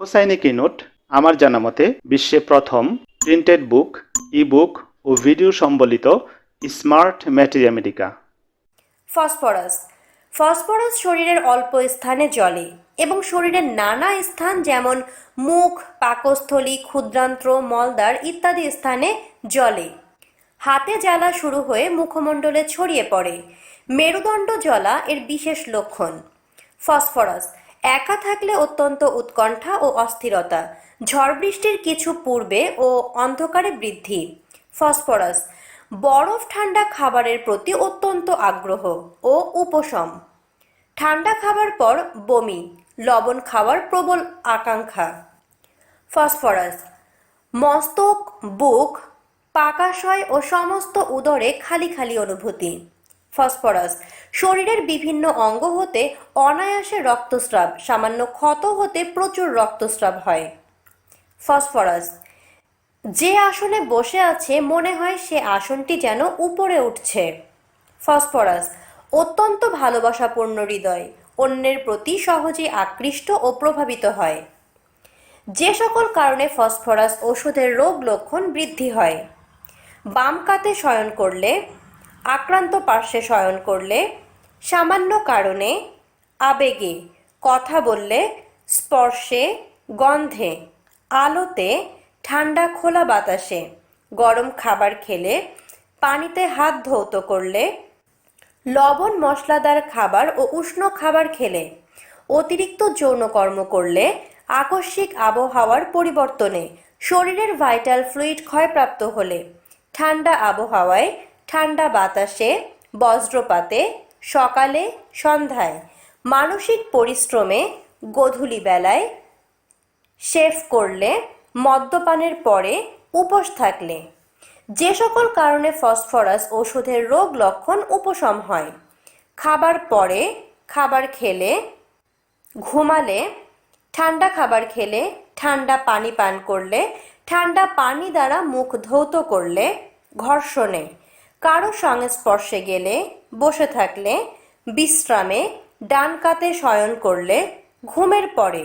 Hussaini keynote আমার জানা মতে বিশ্বে প্রথম প্রিন্টেড বুক ই বুক ও ভিডিও সম্বলিত smart materia medica phosphorus. Phosphorus শরীরের অল্প স্থানে জলে এবং শরীরের নানা স্থান যেমন মুখ, পাকস্থলী, ক্ষুদ্রান্ত্র, মলদ্বার ইত্যাদি স্থানে জ্বলে। হাতে জ্বালা শুরু হয়ে মুখমণ্ডলে ছড়িয়ে পড়ে। মেরুদণ্ড জ্বলা এর বিশেষ লক্ষণ। ফসফরাস একা থাকলে অত্যন্ত উৎকণ্ঠা ও অস্থিরতা। ঝড় বৃষ্টির কিছু পূর্বে ও অন্ধকারে বৃদ্ধি। ফসফরাস, বরফ ঠান্ডা খাবারের প্রতি অত্যন্ত আগ্রহ ও উপশম। ঠান্ডা খাবার পর বমি, লবণ খাওয়ার প্রবল আকাঙ্ক্ষা। ফসফরাস, মস্তক, বুক, পাকাশয় ও সমস্ত উদরে খালি খালি অনুভূতি। ফসফরাস। শরীরের বিভিন্ন অঙ্গ হতে অনায়াসে রক্তস্রাব, সামান্য ক্ষত হতে প্রচুর রক্তস্রাব হয়। ফসফরাস। যে আসনে বসে আছে, মনে হয় সে আসনটি যেন উপরে উঠছে। ফসফরাস। অত্যন্ত ভালোবাসাপূর্ণ হৃদয়, অন্যের প্রতি সহজে আকৃষ্ট ও প্রভাবিত হয়। যে সকল কারণে ফসফরাস ওষুধের রোগ লক্ষণ বৃদ্ধি হয়। বাম কাতে শয়ন করলে আক্রান্ত পার্শ্বে শয়ন করলে সামান্য কারণে আবেগে কথা বললে, স্পর্শে, গন্ধে, আলোতে, ঠান্ডা খোলা বাতাসে, গরম খাবার খেলে, পানিতে হাত ধৌত করলে, লবণ মশলাদার খাবার ও উষ্ণ খাবার খেলে, অতিরিক্ত যৌনকর্ম করলে আকস্মিক আবহাওয়ার পরিবর্তনে শরীরের ভাইটাল ফ্লুইড ক্ষয়প্রাপ্ত হলে, ঠান্ডা আবহাওয়ায় ঠান্ডা বাতাসে, বজ্রপাতে, সকালে, সন্ধ্যায়, মানসিক পরিশ্রমে, গধূলি বেলায়, শেভ করলে, মদ্যপানের পরে উপোস থাকলে। যে সকল কারণে ফসফরাস ওষুধের রোগ লক্ষণ উপশম হয়। খাবার পরে খাবার খেলে, ঘুমালে, ঠান্ডা খাবার খেলে, ঠান্ডা পানি পান করলে, ঠান্ডা পানি দ্বারা মুখ ধৌত করলে, ঘর্ষণে কারও সংস্পর্শে গেলে বসে থাকলে বিশ্রামে ডান কাতে শয়ন করলে ঘুমের পরে।